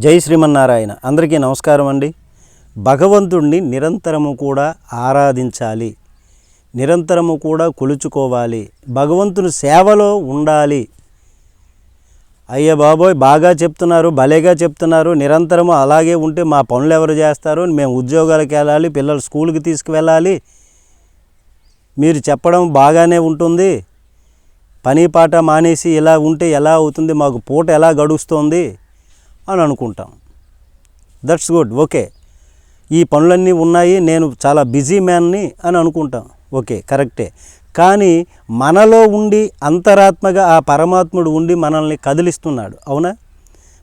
జై శ్రీమన్నారాయణ. అందరికీ నమస్కారం అండి. భగవంతుణ్ణి నిరంతరము కూడా ఆరాధించాలి. నిరంతరము కూడా కొలుచుకోవాలి. భగవంతుని సేవలో ఉండాలి. అయ్య బాబోయ్ బాగా చెప్తున్నారు భలేగా చెప్తున్నారు. నిరంతరము అలాగే ఉంటే మా పనులు ఎవరు చేస్తారు? మేము ఉద్యోగాలకు వెళ్ళాలి పిల్లలు స్కూల్కి తీసుకువెళ్ళాలి. మీరు చెప్పడం బాగానే ఉంటుంది. పని పాట మానేసి ఇలా ఉంటే ఎలా అవుతుంది? మాకు పూట ఎలా గడుస్తుంది? అని అనుకుంటాం. దట్స్ గుడ్ ఓకే ఈ పనులన్నీ ఉన్నాయి. నేను చాలా బిజీ మ్యాన్ని అని అనుకుంటాం. ఓకే కరెక్టే కానీ మనలో ఉండి అంతరాత్మగా ఆ పరమాత్ముడు ఉండి మనల్ని కదిలిస్తున్నాడు. అవునా?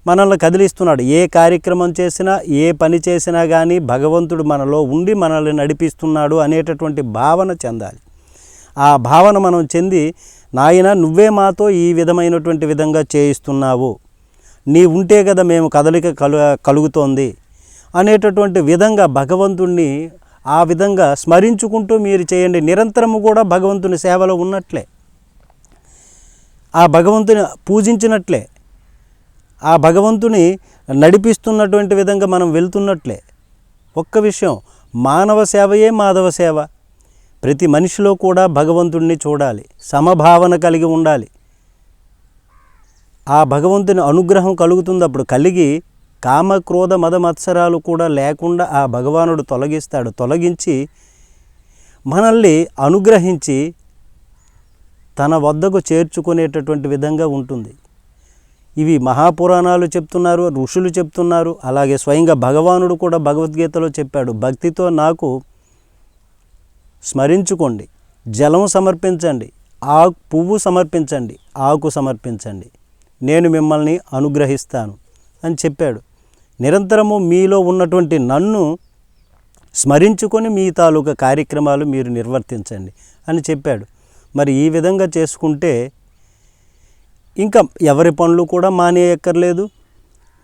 మనల్ని కదిలిస్తున్నాడు. ఏ కార్యక్రమం చేసినా ఏ పని చేసినా కానీ భగవంతుడు మనలో ఉండి మనల్ని నడిపిస్తున్నాడు అనేటటువంటి భావన చెందాలి. ఆ భావన మనం చెంది నాయన నువ్వే మాతో ఈ విధమైనటువంటి విధంగా చేయిస్తున్నావు. నీ ఉంటే కదా మేము కదలిక కలు కలుగుతోంది అనేటటువంటి విధంగా భగవంతుణ్ణి ఆ విధంగా స్మరించుకుంటూ మీరు చేయండి. నిరంతరము కూడా భగవంతుని సేవలో ఉన్నట్లే. ఆ భగవంతుని పూజించినట్లే. ఆ భగవంతుని నడిపిస్తున్నటువంటి విధంగా మనం వెళ్తున్నట్లే. ఒక్క విషయం మానవ సేవయే మాధవ సేవ. ప్రతి మనిషిలో కూడా భగవంతుణ్ణి చూడాలి. సమభావన కలిగి ఉండాలి. ఆ భగవంతుని అనుగ్రహం కలుగుతుంది అప్పుడు కలిగి కామ క్రోధ మద మత్సరాలు కూడా లేకుండా ఆ భగవానుడు తొలగిస్తాడు. తొలగించి మనల్ని అనుగ్రహించి తన వద్దకు చేర్చుకునేటటువంటి విధంగా ఉంటుంది. ఇవి మహాపురాణాలు చెప్తున్నారు ఋషులు చెప్తున్నారు అలాగే స్వయంగా భగవానుడు కూడా భగవద్గీతలో చెప్పాడు. భక్తితో నాకు స్మరించుకోండి. జలం సమర్పించండి. ఆ పువ్వు సమర్పించండి. ఆకు సమర్పించండి. నేను మిమ్మల్ని అనుగ్రహిస్తాను అని చెప్పాడు. నిరంతరము మీలో ఉన్నటువంటి నన్ను స్మరించుకొని మీ తాలూకా కార్యక్రమాలు మీరు నిర్వర్తించండి అని చెప్పాడు. మరి ఈ విధంగా చేసుకుంటే ఇంకా ఎవరి పనులు కూడా మానేయక్కర్లేదు.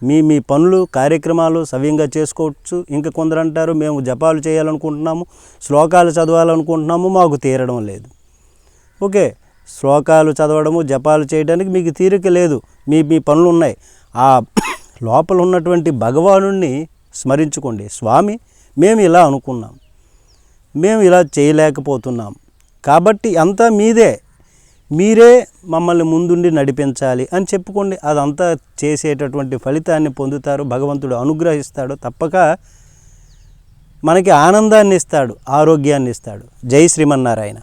మీ మీ పనులు కార్యక్రమాలు సవ్యంగా చేసుకోవచ్చు. ఇంకా కొందరు అంటారు మేము జపాలు చేయాలనుకుంటున్నాము శ్లోకాలు చదవాలనుకుంటున్నాము మాకు తీరడం లేదు. ఓకే. శ్లోకాలు చదవడము జపాలు చేయడానికి మీకు తీరిక లేదు. మీ మీ పనులు ఉన్నాయి ఆ లోపల ఉన్నటువంటి భగవాను స్మరించుకోండి. స్వామి మేము ఇలా అనుకున్నాం. మేము ఇలా చేయలేకపోతున్నాం. కాబట్టి అంతా మీదే. మీరే మమ్మల్ని ముందుండి నడిపించాలి అని చెప్పుకోండి. అదంతా చేసేటటువంటి ఫలితాన్ని పొందుతారు. భగవంతుడు అనుగ్రహిస్తాడు. తప్పక మనకి ఆనందాన్ని ఇస్తాడు. ఆరోగ్యాన్ని ఇస్తాడు. జై శ్రీమన్నారాయణ.